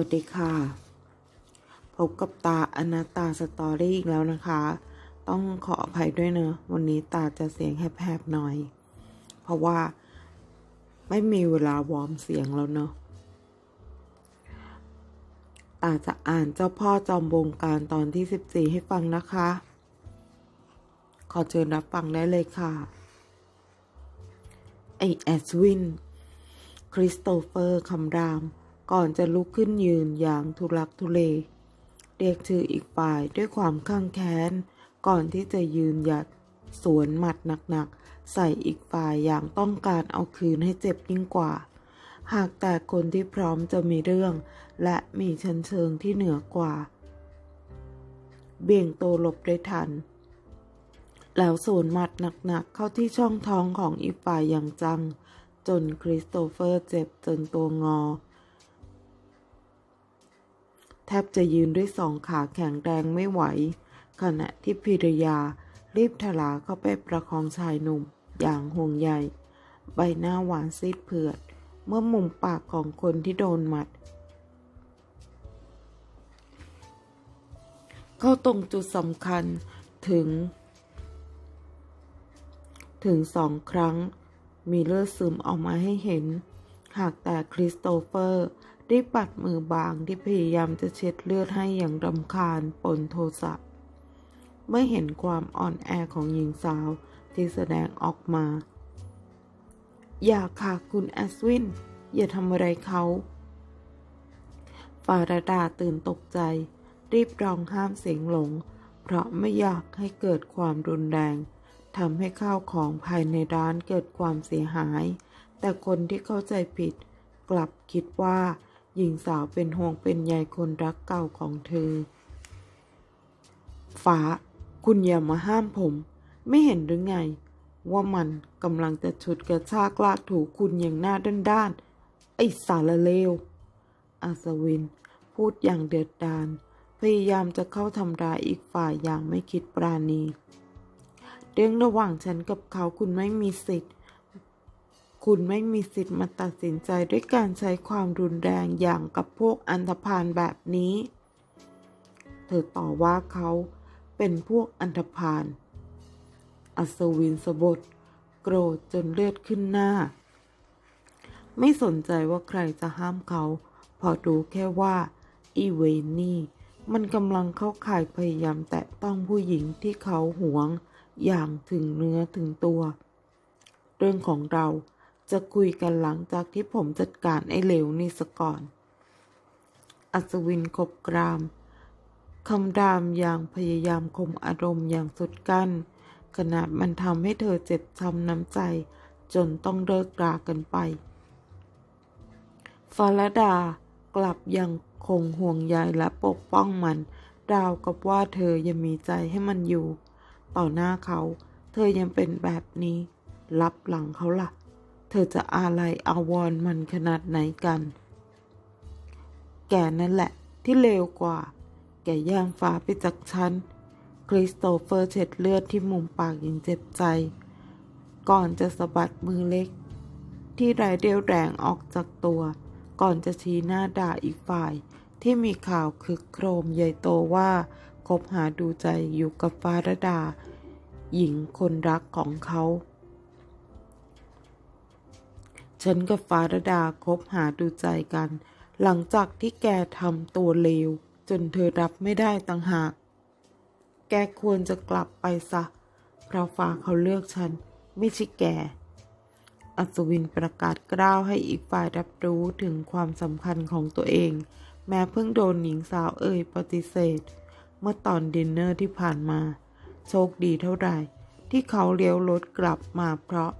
วัสดีค่ะ พบกับตาอนาตาสตอรี่อีกแล้วนะคะ ต้องขออภัยด้วยเนอะ วันนี้ตาจะเสียงแหบๆหน่อย เพราะว่าไม่มีเวลาวอร์มเสียงแล้วเนอะตาจะอ่านเจ้าพ่อจอมบงการตอนที่ 14 ให้ฟังนะคะ ขอเชิญรับฟังได้เลยค่ะ ไอแอสวิน คริสโตเฟอร์คำราม ก่อนจะลุกขึ้นยืนอย่างทุลักทุเล เรียกชื่ออีกฝ่ายด้วยความข้างแค้น ก่อนที่จะยืนหยัดสวนหมัดหนักๆ ใส่อีกฝ่ายอย่างต้องการเอาคืนให้เจ็บยิ่งกว่า หากแต่คนที่พร้อมจะมีเรื่อง และมีชั้นเชิงที่เหนือกว่า เบี่ยงตัวหลบได้ทัน แล้วสวนหมัดหนักๆ เข้าที่ช่องท้องของอีกฝ่ายอย่างจัง จนคริสโตเฟอร์เจ็บจนตัวงอ แทบจะยืนด้วยสองขาแข็งแรงไม่ไหว ขณะที่พิรยารีบถลาเข้าไปประคองชายหนุ่มอย่างห่วงใยใบหน้าหวานซีดเผือด เมื่อมุมปากของคนที่โดนหมัด เข้าตรงจุดสำคัญถึง ถึงสองครั้งมีเลือดซึมออกมาให้เห็น หากแต่คริสโตเฟอร์ ได้ปัดมือบางที่พยายามจะเช็ดเลือดให้อย่างรำคาญปนโทสะเมื่อเห็นความอ่อนแอของหญิงสาวที่แสดงออกมา อย่าค่ะคุณแอสวิน อย่าทำอะไรเขา ฟาราดาตื่นตกใจ รีบร้องห้ามเสียงหลง เพราะไม่อยากให้เกิดความรุนแรงทำให้ข้าวของภายในร้านเกิดความเสียหาย แต่คนที่เข้าใจผิดกลับคิดว่า หญิงสาวเป็นห่วงเป็นใยคนรักเก่าของเธอ ฟ้า คุณอย่ามาห้ามผม ไม่เห็นหรือไง ว่ามันกำลังจะฉุดกระชากลากถูคุณอย่างหน้าด้านๆ ไอ้สารเลว อาสวิน พูดอย่างเดือดดาล พยายามจะเข้าทำร้ายอีกฝ่ายอย่างไม่คิดปราณี เรื่องระหว่างฉันกับเขาคุณไม่มีสิทธิ์ คุณไม่มีสิทธิ์มาตัดสินใจด้วยการใช้ความรุนแรงอย่างกับพวกอันธพาลแบบนี้ เธอต่อว่าเขาเป็นพวกอันธพาล อัศวินสบดโกรธจนเลือดขึ้นหน้า ไม่สนใจว่าใครจะห้ามเขา พอดูแค่ว่า อีเวนนี่มันกำลังเข้าข่ายพยายามแตะต้องผู้หญิงที่เขาหวงอย่างถึงเนื้อถึงตัว เรื่องของเรา จะคุยกันหลังจากที่ผมจัดการไอ้เหลวนี่ซะก่อน อัศวินขบกราม คำรามอย่างพยายามข่มอารมณ์อย่างสุดกั้น ขนาดมันทำให้เธอเจ็บช้ำน้ำใจ จนต้องเลิกรากันไปฟาลดากลับยังคงห่วงใยและปกป้องมันราวกับว่าเธอยังมีใจให้มันอยู่ ต่อหน้าเขา เธอยังเป็นแบบนี้ รับหลังเขาละ่ะ เธอจะอาลัยอาวรณ์มันขนาดไหนกัน แกนั่นแหละที่เลวกว่า แกย่างฟ้าไปจากฉัน คริสโตเฟอร์เช็ดเลือดที่มุมปากอย่างเจ็บใจ ก่อนจะสะบัดมือเล็ก ที่ไร้เรี่ยวแรงออกจากตัว ก่อนจะชี้หน้าด่าอีกฝ่ายที่มีข่าวคึกโครมใหญ่โตว่าคบหาดูใจอยู่กับฟาราดา หญิงคนรักของเขา ฉันกับฟารดาคบหาดูใจกัน หลังจากที่แกทำตัวเลว จนเธอรับไม่ได้ต่างหาก แกควรจะกลับไปซะ เพราะฟ้าเขาเลือกฉัน ไม่ใช่แก อัศวินประกาศกล้าวให้อีกฝ่ายรับรู้ถึงความสำคัญของตัวเอง แม้เพิ่งโดนหญิงสาวเอ่ยปฏิเสธ เมื่อตอนดินเนอร์ที่ผ่านมา โชคดีเท่าไหร่ที่เขาเลี้ยวรถกลับมาเพราะ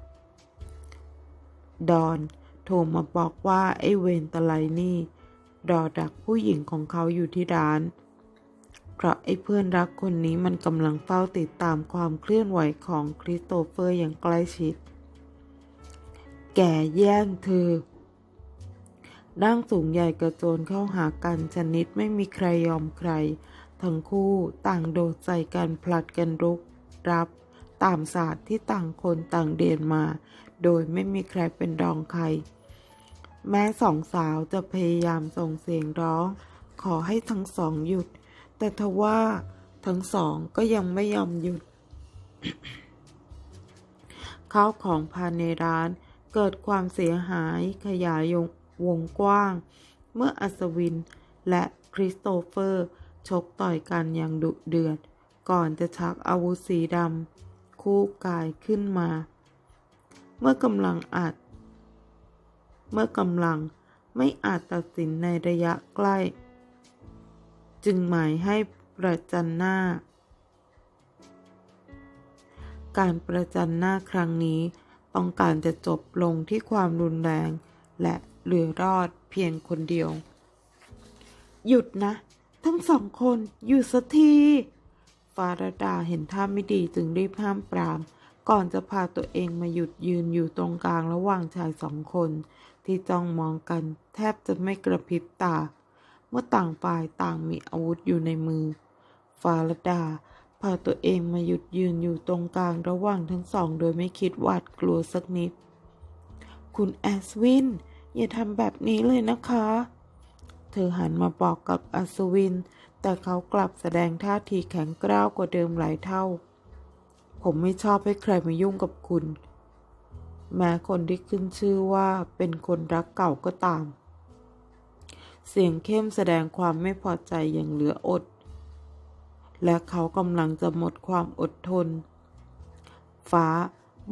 ดอนโทรมาบอกว่าไอ้เวนตะไลนี่รอดักผู้หญิงของเขาอยู่ที่ร้าน เพราะไอ้เพื่อนรักคนนี้มันกำลังเฝ้าติดตามความเคลื่อนไหวของคริสโตเฟอร์อย่างใกล้ชิด แก่แย่งเธอร่างสูงใหญ่กระโจนเข้าหากันชนิดไม่มีใครยอมใคร ทั้งคู่ต่างโดดใส่กันผลัดกันรุก รับ ตามศาสตร์ที่ต่างคนต่างเรียนมา โดยไม่มีใครเป็นรองใคร แม้สองสาวจะพยายามส่งเสียงร้อง ขอให้ทั้งสองหยุด แต่ทว่าทั้งสองก็ยังไม่ยอมหยุดข้าวของภายในร้านเกิดความเสียหายขยายวงกว้าง เมื่ออัศวินและคริสโตเฟอร์ ชกต่อยกันอย่างดุเดือด ก่อนจะชักอาวุธสีดำคู่กายขึ้นมา เมื่อกำลังอาจ เมื่อกำลังไม่อาจตัดสินในระยะใกล้ จึงหมายให้ประจันหน้า การประจันหน้าครั้งนี้ต้องการจะจบลงที่ความรุนแรง และเหลือรอดเพียงคนเดียว หยุดนะ ทั้งสองคน หยุดสักทีฟาราดาเห็นท่าไม่ดีจึงรีบห้ามปราม ก่อนจะพาตัวเองมาหยุดยืนอยู่ตรงกลางระหว่างชายสองคน ที่จ้องมองกันแทบจะไม่กระพริบตา เมื่อต่างฝ่ายต่างมีอาวุธอยู่ในมือ ฟาราดาพาตัวเองมาหยุดยืนอยู่ตรงกลางระหว่างทั้งสอง โดยไม่คิดหวาดกลัวสักนิด คุณแอสวิน อย่าทำแบบนี้เลยนะคะ เธอหันมาบอกกับอัศวิน แต่เขากลับแสดงท่าทีแข็งกร้าวกว่าเดิมหลายเท่า ผมไม่ชอบให้ใครมายุ่งกับคุณ แม้คนที่ขึ้นชื่อว่าเป็นคนรักเก่าก็ตาม เสียงเข้มแสดงความไม่พอใจอย่างเหลืออด และเขากำลังจะหมดความอดทน ฟ้า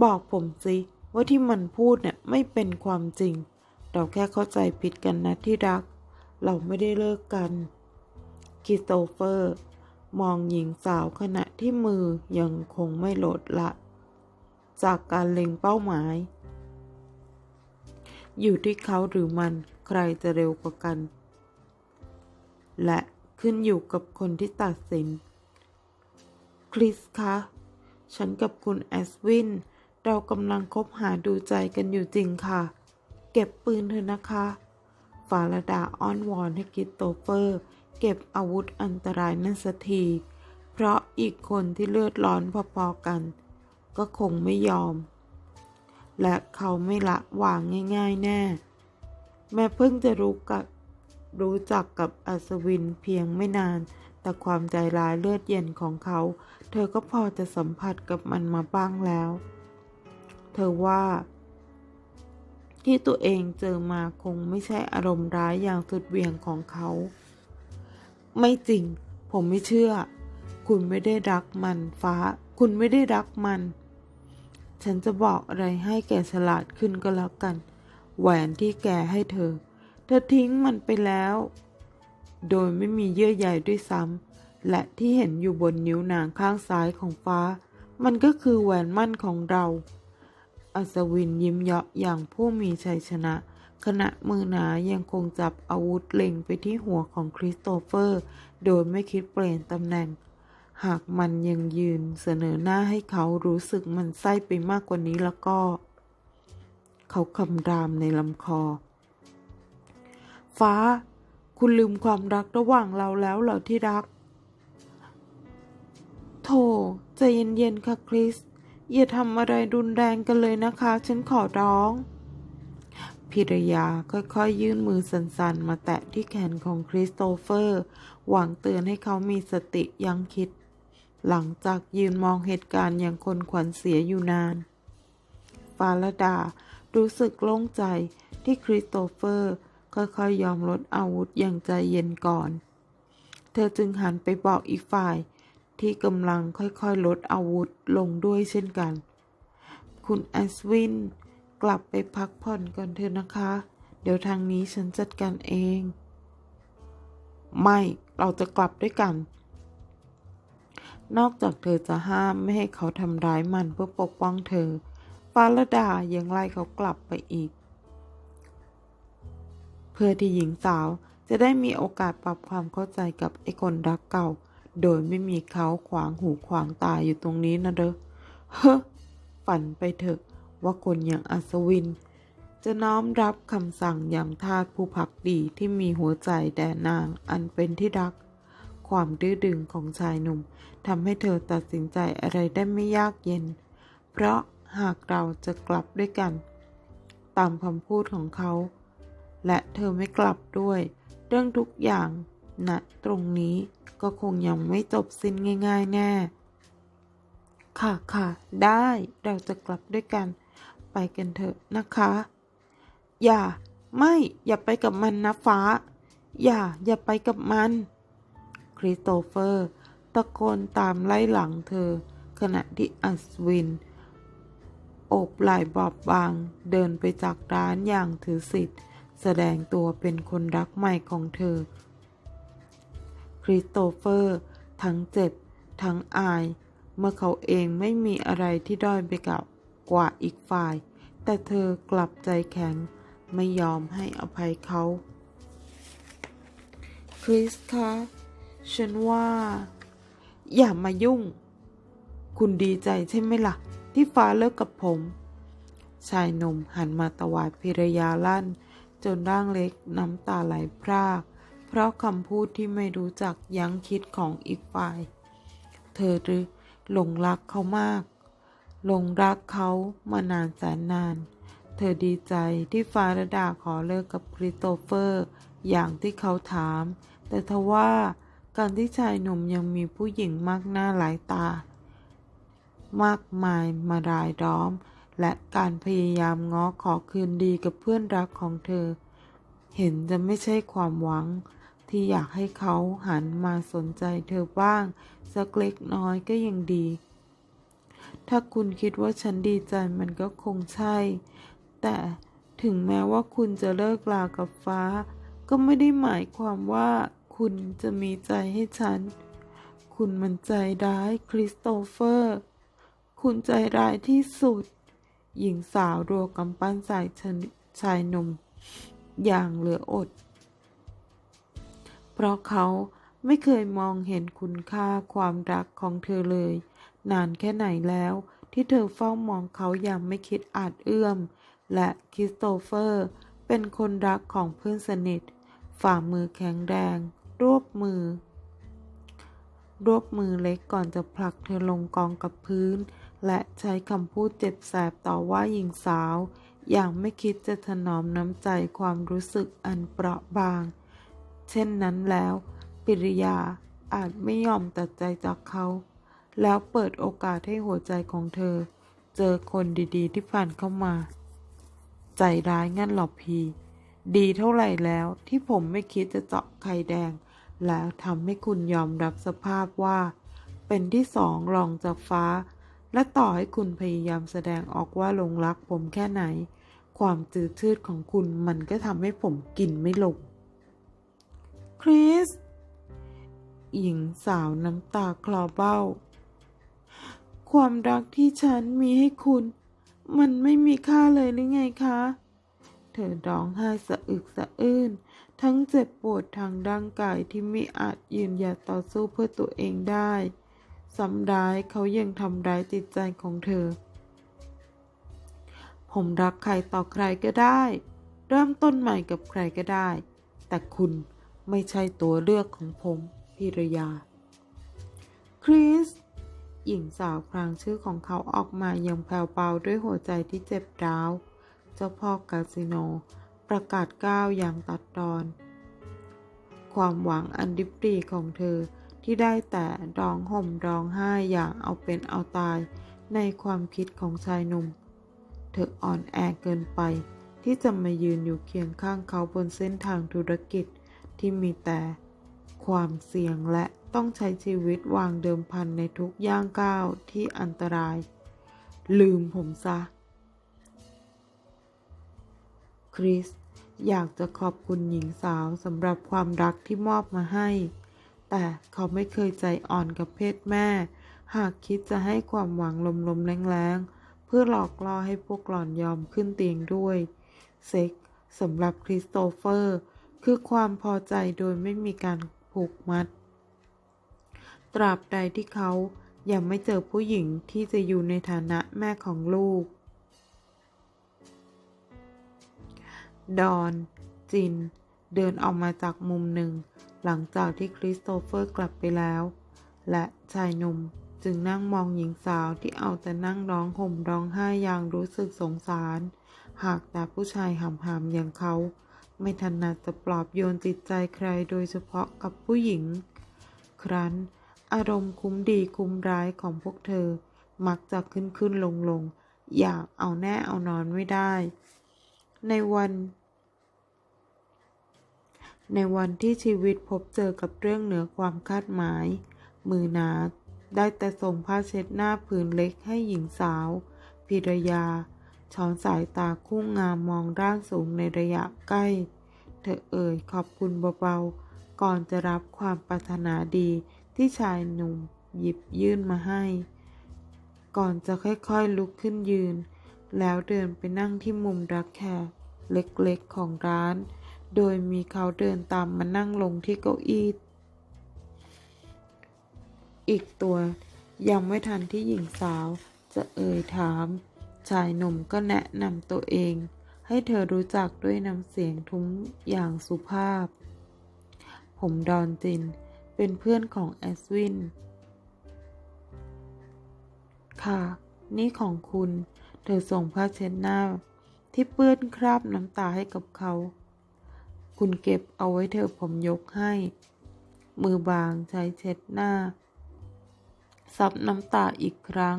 บอกผมสิว่าที่มันพูดเนี่ยไม่เป็นความจริง เราแค่เข้าใจผิดกันนะที่รัก เราไม่ได้เลิกกันคริสโตเฟอร์ มองหญิงสาวขณะ ที่มือยังคงไม่ลดละ จากการเล็งเป้าหมาย อยู่ที่เขาหรือมันใครจะเร็วกว่ากัน และขึ้นอยู่กับคนที่ตัดสิน คริสคะ ฉันกับคุณแอสวิน เรากำลังคบหาดูใจกันอยู่จริงค่ะ เก็บปืนเถอะนะคะฟาราดาอ้อนวอนให้คริสโตเฟอร์ เก็บอาวุธอันตรายนั่นสักที เพราะอีกคนที่เลือดร้อนพอๆกัน ก็คงไม่ยอม และเขาไม่ละวางง่าย ๆ แน่ แม่เพิ่งจะรู้กับรู้จักกับอัศวินเพียงไม่นาน แต่ความใจร้ายเลือดเย็นของเขา เธอก็พอจะสัมผัสกับมันมาบ้างแล้ว เธอว่า ที่ตัวเองเจอมาคงไม่ใช่อารมณ์ร้ายอย่างสุดเวี่ยงของเขา ไม่จริง ผมไม่เชื่อ คุณไม่ได้รักมันฟ้า คุณไม่ได้รักมัน ฉันจะบอกอะไรให้แกฉลาดขึ้นก็แล้วกัน แหวนที่แกให้เธอ เธอทิ้งมันไปแล้ว โดยไม่มีเยื่อใยด้วยซ้ำ และที่เห็นอยู่บนนิ้วนางข้างซ้ายของฟ้า มันก็คือแหวนมั่นของเรา อัศวินยิ้มเยาะอย่างผู้มีชัยชนะขณะมือหนายังคงจับอาวุธเล็งไปที่หัวของคริสโตเฟอร์ โดยไม่คิดเปลี่ยนตำแหน่ง หากมันยังยืนเสนอหน้าให้เขารู้สึกมันไส้ไปมากกว่านี้แล้วก็ เขาคำรามในลำคอ ฟ้า คุณลืมความรักระหว่างเราแล้วเหรอที่รัก โธ่ใจเย็นๆค่ะคริส อย่าทำอะไรรุนแรงกันเลยนะคะ ฉันขอร้องพิรยาค่อยๆยื่นมือสันๆ มาแตะที่แขนของคริสโตเฟอร์ หวังเตือนให้เขามีสติยั้งคิด หลังจากยืนมองเหตุการณ์อย่างคนขวัญเสียอยู่นาน ฟาลดารู้สึกโล่งใจที่คริสโตเฟอร์ค่อยๆยอมลดอาวุธอย่างใจเย็นก่อน เธอจึงหันไปบอกอีกฝ่ายที่กำลังค่อยๆ ลดอาวุธลงด้วยเช่นกัน คุณแอสวิน กลับไปพักผ่อนก่อนเถอะนะคะ เดี๋ยวทางนี้ฉันจัดการเอง ไม่ เราจะกลับด้วยกัน นอกจากเธอจะห้ามไม่ให้เขาทำร้ายมันเพื่อปกป้องเธอ ฟาลดายังไล่เขากลับไปอีก เพื่อที่หญิงสาวจะได้มีโอกาสปรับความเข้าใจกับไอ้คนรักเก่า โดยไม่มีเขาขวางหูขวางตาอยู่ตรงนี้นะเด้อ เฮ้อฝันไปเถอะว่าคนอย่างอัศวิน จะน้อมรับคำสั่งอย่างทาสผู้พักดีที่มีหัวใจแด่นางอันเป็นที่รัก ความดื้อดึงของชายหนุ่ม ทำให้เธอตัดสินใจอะไรได้ไม่ยากเย็น เพราะหากเราจะกลับด้วยกัน ตามคำพูดของเขา และเธอไม่กลับด้วย เรื่องทุกอย่างณตรงนี้ก็คงยังไม่จบสิ้นง่าย ๆ แน่ ค่ะค่ะ ได้เราจะกลับด้วยกัน ไปกันเถอะนะคะ อย่า ไม่อย่าไปกับมันนะฟ้า อย่าอย่าไปกับมัน คริสโตเฟอร์ ตะโกนตามไล่หลังเธอ ขณะที่อัศวิน โอบไหล่บอบบาง เดินไปจากร้านอย่างถือสิทธิ์ แสดงตัวเป็นคนรักใหม่ของเธอ คริสโตเฟอร์ ทั้งเจ็บ ทั้งอาย เมื่อเขาเองไม่มีอะไรที่ด้อยไปกับกว่าอีกฝ่าย แต่เธอกลับใจแข็งไม่ยอมให้อภัยเขา คริสคะ ฉันว่า อย่ามายุ่ง คุณดีใจใช่ไหมล่ะ ที่ฟ้าเลิกกับผม ชายหนุ่มหันมาตวาดพิรยาลั่น จนร่างเล็กน้ำตาไหลพราก เพราะคำพูดที่ไม่รู้จักยั้งคิดของอีกฝ่าย เธอหรือหลงรักเขามาก หลงรักเขามานานแสนนาน เธอดีใจที่ฟาระดาขอเลิกกับคริสโตเฟอร์ อย่างที่เขาถาม แต่ทว่า การที่ชายหนุ่มยังมีผู้หญิงมากหน้าหลายตา มากมายมารายล้อม และการพยายามง้อขอคืนดีกับเพื่อนรักของเธอ เห็นจะไม่ใช่ความหวัง ที่อยากให้เขาหันมาสนใจเธอบ้าง สักเล็กน้อยก็ยังดี ถ้าคุณคิดว่าฉันดีใจมันก็คงใช่ แต่ถึงแม้ว่าคุณจะเลิกลากับฟ้า ก็ไม่ได้หมายความว่า คุณจะมีใจให้ฉัน คุณมันใจร้ายคริสโตเฟอร์ คุณใจร้ายที่สุด หญิงสาวรัวกำปั้นใส่ชายหนุ่ม อย่างเหลืออด เพราะเขาไม่เคยมองเห็นคุณค่าความรักของเธอเลย นานแค่ไหนแล้วที่เธอเฝ้ามองเขาอย่างไม่คิดอาจเอื้อม และคริสโตเฟอร์เป็นคนรักของเพื่อนสนิท ฝ่ามือแข็งแรง มือ รวบมือเล็กก่อนจะผลักเธอลงกองกับพื้น และใช้คำพูดเจ็บแสบต่อว่าหญิงสาว อย่างไม่คิดจะถนอมน้ำใจความรู้สึกอันเปราะบาง เช่นนั้นแล้ว ปิริยาอาจไม่ยอมตัดใจจากเขา แล้วเปิดโอกาสให้หัวใจของเธอ เจอคนดีๆ ที่ผ่านเข้ามา ใจร้ายงั้นหรอพีดีเท่าไหร่แล้วที่ผมไม่คิดจะเจาะไข่แดง แล้วทำให้คุณยอมรับสภาพว่า เป็นที่สองรองจากฟ้า และต่อให้คุณพยายามแสดงออกว่าหลงรักผมแค่ไหน ความจืดชืดของคุณมันก็ทำให้ผมกินไม่ลง คริสหญิงสาวน้ำตาคลอเบ้า ความรักที่ฉันมีให้คุณ มันไม่มีค่าเลยหรือไงคะ เธอร้องไห้สะอึกสะอื้น ทั้งเจ็บปวดทางร่างกายที่ไม่อาจยืนหยัดต่อสู้เพื่อตัวเองได้ซ้ำร้ายเขายังทำร้ายจิตใจของเธอ ผมรักใครต่อใครก็ได้ เริ่มต้นใหม่กับใครก็ได้ แต่คุณไม่ใช่ตัวเลือกของผมพิรยา คริส หญิงสาวครางชื่อของเขาออกมาอย่างแผ่วเบาด้วยหัวใจที่เจ็บร้าว เจ้าพ่อกาสิโน ประกาศก้าวอย่างตัดตอน ความหวังอันดิบดีของเธอที่ได้แต่ร้องห่มร้องไห้อย่างเอาเป็นเอาตายในความคิดของชายหนุ่ม เธออ่อนแอเกินไป ที่จะมายืนอยู่เคียงข้างเขาบนเส้นทางธุรกิจที่มีแต่ความเสี่ยงและต้องใช้ชีวิตวางเดิมพันในทุกย่างก้าวที่อันตราย ลืมผมซะ คริส อยากจะขอบคุณหญิงสาวสำหรับความรักที่มอบมาให้ แต่เขาไม่เคยใจอ่อนกับเพศแม่ หากคิดจะให้ความหวังลมๆแรงๆ เพื่อหลอกล่อให้พวกหล่อนยอมขึ้นเตียงด้วย เซ็กสำหรับคริสโตเฟอร์ คือความพอใจโดยไม่มีการผูกมัด ตราบใดที่เขายังไม่เจอผู้หญิงที่จะอยู่ในฐานะแม่ของลูก ดอน จิน เดินออกมาจากมุมหนึ่ง หลังจากที่คริสโตเฟอร์กลับไปแล้ว และชายหนุ่มจึงนั่งมองหญิงสาวที่เอาแต่นั่งร้องห่มร้องไห้อย่างรู้สึกสงสาร หากแต่ผู้ชายหำหำอย่างเขา ไม่ถนัดจะปลอบโยนจิตใจใครโดยเฉพาะกับผู้หญิง ครั้น อารมณ์คุ้มดีคุ้มร้ายของพวกเธอ มักจะขึ้นขึ้นลงลงอยากเอาแน่เอานอนไม่ได้ ในวัน ในวันที่ชีวิตพบเจอกับเรื่องเหนือความคาดหมาย มือหนาได้แต่ส่งผ้าเช็ดหน้าผืนเล็กให้หญิงสาวพิรยา ช้อนสายตาคู่งามมองร่างสูงในระยะใกล้ เธอเอ่ยขอบคุณเบาๆ ก่อนจะรับความปรารถนาดีที่ชายหนุ่มหยิบยื่นมาให้ ก่อนจะค่อยๆลุกขึ้นยืน แล้วเดินไปนั่งที่มุมรักแค่เล็กๆของร้าน โดยมีเขาเดินตามมานั่งลงที่เก้าอี้อีกตัว ยังไม่ทันที่หญิงสาวจะเอ่ยถาม ชายหนุ่มก็แนะนำตัวเอง ให้เธอรู้จักด้วยน้ำเสียงทุ้มอย่างสุภาพ ผมดอนจิน เป็นเพื่อนของแอสวิน ค่ะ นี่ของคุณ เธอส่งผ้าเช็ดหน้า ที่เปื้อนคราบน้ำตาให้กับเขา คุณเก็บเอาไว้เธอะผมยกให้ มือบางใช้เช็ดหน้า ซับน้ำตาอีกครั้ง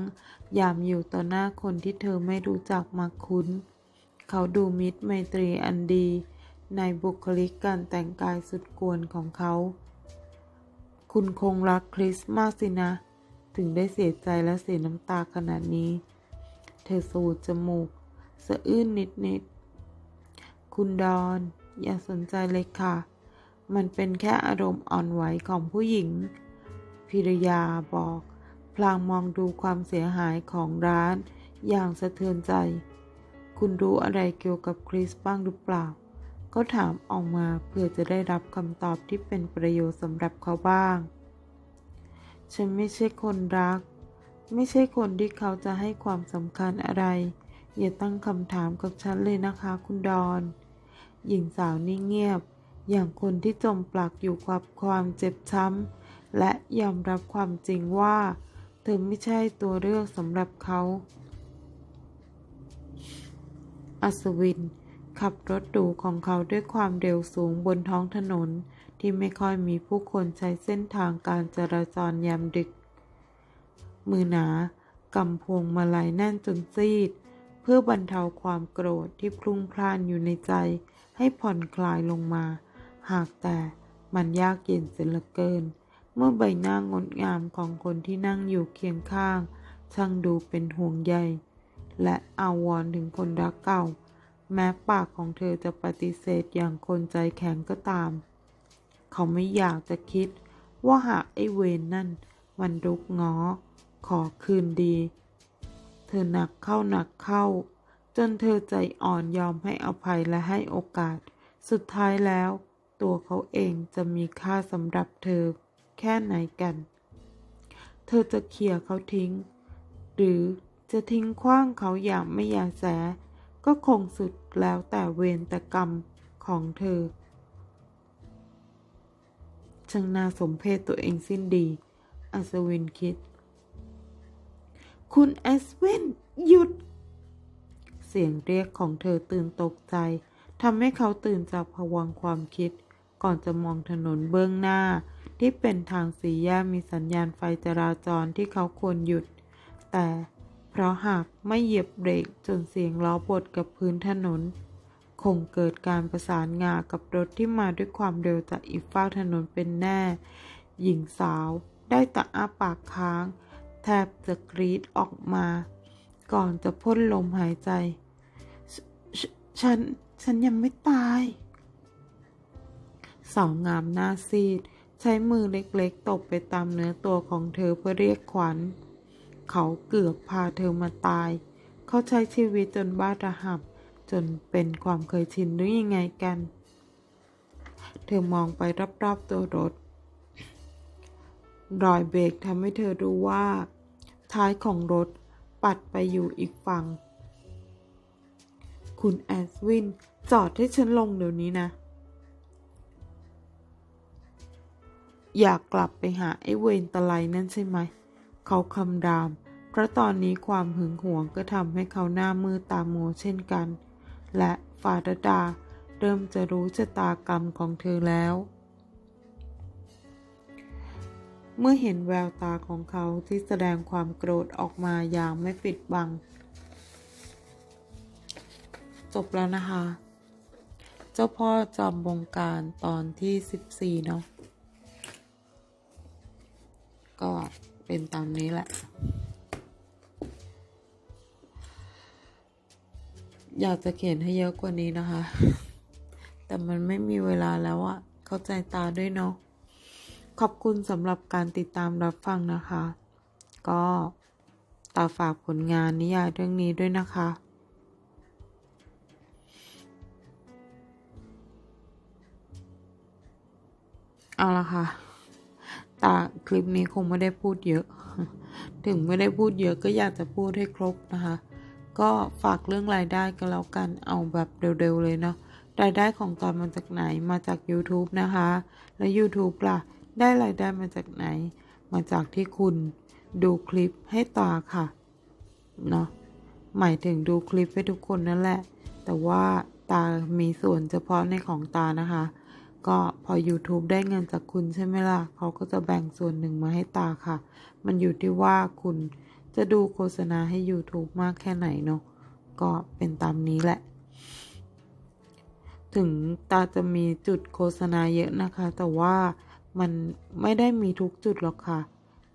ยามอยู่ต่อหน้าคนที่เธอไม่รู้จักมาคุ้น เขาดูมิตรไมตรีอันดี ในบุคลิกการแต่งกายสุดกวนของเขา คุณคงรักคริสมากสินะ ถึงได้เสียใจและเสียน้ำตาขนาดนี้ เธอสูดจมูก สะอื้นนิดๆ คุณดอน อย่าสนใจเลยค่ะ มันเป็นแค่อารมณ์อ่อนไหวของผู้หญิง พิรยาบอก พลางมองดูความเสียหายของร้าน อย่างสะเทือนใจ คุณรู้อะไรเกี่ยวกับคริสบ้างหรือเปล่า ก็ถามออกมาเพื่อจะได้รับคำตอบที่เป็นประโยชน์สำหรับเขาบ้าง ฉันไม่ใช่คนรัก ไม่ใช่คนที่เขาจะให้ความสำคัญอะไร อย่าตั้งคำถามกับฉันเลยนะคะคุณดอน หญิงสาวนิ่งเงียบ อย่างคนที่จมปลักอยู่กับความเจ็บช้ำ และยอมรับความจริงว่า เธอไม่ใช่ตัวเลือกสำหรับเขา อัศวิน ขับรถดูของเขาด้วยความเร็วสูงบนท้องถนน ที่ไม่ค่อยมีผู้คนใช้เส้นทางการจราจรยามดึก มือหนากำพวงมาลัยแน่นจนซีด เพื่อบรรเทาความโกรธที่พลุ่งพล่านอยู่ในใจ ให้ผ่อนคลายลงมา หากแต่มันยากเย็นเสียเหลือเกิน เมื่อใบหน้างดงามของคนที่นั่งอยู่เคียงข้าง ช่างดูเป็นห่วงใยและอาวรถึงคนรักเก่า แม้ปากของเธอจะปฏิเสธอย่างคนใจแข็งก็ตาม เขาไม่อยากจะคิดว่าหากไอ้เวนนั่น มันรุกง้อ ขอคืนดี เธอหนักเข้าหนักเข้า จนเธอใจอ่อนยอมให้อภัยและให้โอกาส สุดท้ายแล้ว ตัวเขาเองจะมีค่าสำหรับเธอแค่ไหนกัน เธอจะเขี่ยเขาทิ้ง หรือจะทิ้งขว้างเขาอย่างไม่ยาแส ก็คงสุดแล้วแต่เวรแต่กรรมของเธอช่างน่าสมเพชตัวเองสิ้นดี อัศวินคิด คุณแอสเวนหยุด เสียงเรียกของเธอตื่นตกใจทำให้เขาตื่นจากภวังความคิด ก่อนจะมองถนนเบื้องหน้า ที่เป็นทางสีแยกมีสัญญาณไฟจราจรที่เขาควรหยุด แต่เพราะหากไม่เหยียบเบรกจนเสียงล้อบดกับพื้นถนน คงเกิดการประสานงากับรถที่มาด้วยความเร็วจากอีกฝากถนนเป็นแน่ หญิงสาวได้แต่อ้าปากค้าง แทบจะกรีดออกมา ก่อนจะพ่นลมหายใจฉฉัน ฉันยังไม่ตาย สาวงามหน้าซีด ใช้มือเล็กๆ ตบไปตามเนื้อตัวของเธอเพื่อเรียกขวัญ เขาเกือบพาเธอมาตาย เขาใช้ชีวิตจนบ้าระหับ จนเป็นความเคยชินหรือยังไงกัน เธอมองไปรอบๆตัวรถรอยเบรกทำให้เธอรู้ว่า ท้ายของรถ ปัดไปอยู่อีกฝั่ง คุณแอสวิน จอดให้ฉันลงเดี๋ยวนี้นะ อยากกลับไปหาไอ้เวนตะไลนั่นใช่ไหม เขาคำราม เพราะตอนนี้ความหึงหวงก็ทำให้เขาหน้ามือตาโมเช่นกัน และฟาดาดาเริ่มจะรู้ชะตากรรมของเธอแล้ว เมื่อเห็นแววตาของเขาที่แสดงความโกรธออกมาอย่างไม่ปิดบัง จบแล้วนะคะ เจ้าพ่อจอมบงการตอนที่ 14 เนาะก็เป็นตามนี้แหละ อยากจะเขียนให้เยอะกว่านี้นะคะ แต่มันไม่มีเวลาแล้วอะเข้าใจตาด้วยเนาะ ขอบคุณสำหรับการติดตามรับฟังนะคะ ก็ตาฝากผลงานนิยายเรื่องนี้ด้วยนะคะ เอาละค่ะตาคลิปนี้คงไม่ได้พูดเยอะ ถึงไม่ได้พูดเยอะก็อยากจะพูดให้ครบนะคะ ก็ฝากเรื่องรายได้ก็แล้วกันเอาแบบเร็วๆเลยเนาะรายได้ของตอนมาจากไหนมาจาก YouTube นะคะ แล้ว YouTube ล่ะ ได้รายได้มาจากไหน มาจากที่คุณดูคลิปให้ตาค่ะ เนาะหมายถึงดูคลิปให้ทุกคนนั่นแหละ แต่ว่าตามีส่วนเฉพาะในของตานะคะ ก็พอ YouTube ได้เงินจากคุณใช่ไหมล่ะ เขาก็จะแบ่งส่วนหนึ่งมาให้ตาค่ะ มันอยู่ที่ว่าคุณจะดูโฆษณาให้ YouTube มากแค่ไหนเนาะ ก็เป็นตามนี้แหละ ถึงตาจะมีจุดโฆษณาเยอะนะคะ แต่ว่า มันไม่ได้มีทุกจุดหรอกค่ะ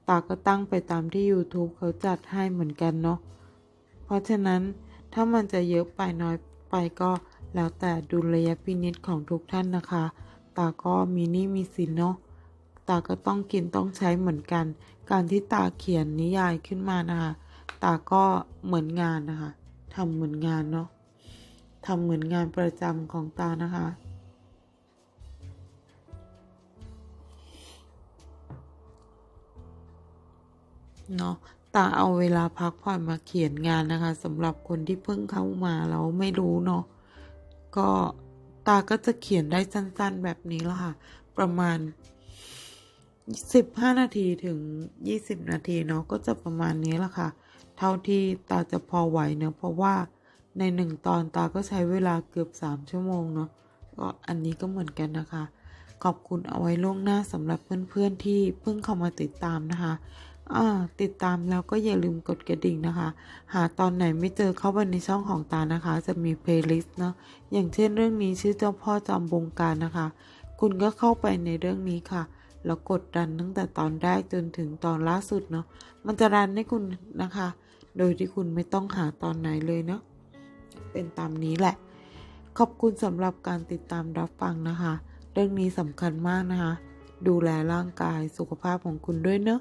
ตาก็ตั้งไปตามที่ YouTube เขาจัดให้เหมือนกันเนาะ เพราะฉะนั้นถ้ามันจะเยอะไปน้อยไปก็แล้วแต่ดุลยพินิจของทุกท่านนะคะ ตาก็มีหนี้มีสินเนาะ ตาก็ต้องกินต้องใช้เหมือนกัน การที่ตาเขียนนิยายขึ้นมานะคะ ตาก็เหมือนงานนะคะทำเหมือนงานเนาะทำเหมือนงานประจำของตานะคะ เนาะตาเอาเวลาพักผ่อนมาเขียนงานนะคะสำหรับคนที่เพิ่งเข้ามาแล้วไม่รู้เนาะก็ตาก็จะเขียนได้สั้นๆแบบนี้ล้วค่ะ ประมาณ 15 นาทีถึง 20 นาทีเนาะก็จะประมาณนี้ละค่ะ เท่าที่ตาจะพอไหวเนาะเพราะว่าในหนึ่งตอนตาก็ใช้เวลาเกือบ 3 ชั่วโมงเนาะก็อันนี้ก็เหมือนกันนะคะ ขอบคุณเอาไว้ล่วงหน้าสำหรับเพื่อนๆที่เพิ่งเข้ามาติดตามนะคะ ติดตามแล้วก็อย่าลืมกดกระดิ่งนะคะ หาตอนไหนไม่เจอเข้าไปในช่องของตานะคะ จะมีเพลย์ลิสต์เนาะอย่างเช่นเรื่องนี้ชื่อเจ้าพ่อจอมบงการนะคะ คุณก็เข้าไปในเรื่องนี้ค่ะแล้วกดดันตั้งแต่ตอนแรกจนถึงตอนล่าสุดเนาะมันจะรันให้คุณนะคะ โดยที่คุณไม่ต้องหาตอนไหนเลยเนาะเป็นตามนี้แหละ ขอบคุณสำหรับการติดตามรับฟังนะคะ เรื่องนี้สำคัญมากนะคะ ดูแลร่างกายสุขภาพของคุณด้วยเนอะ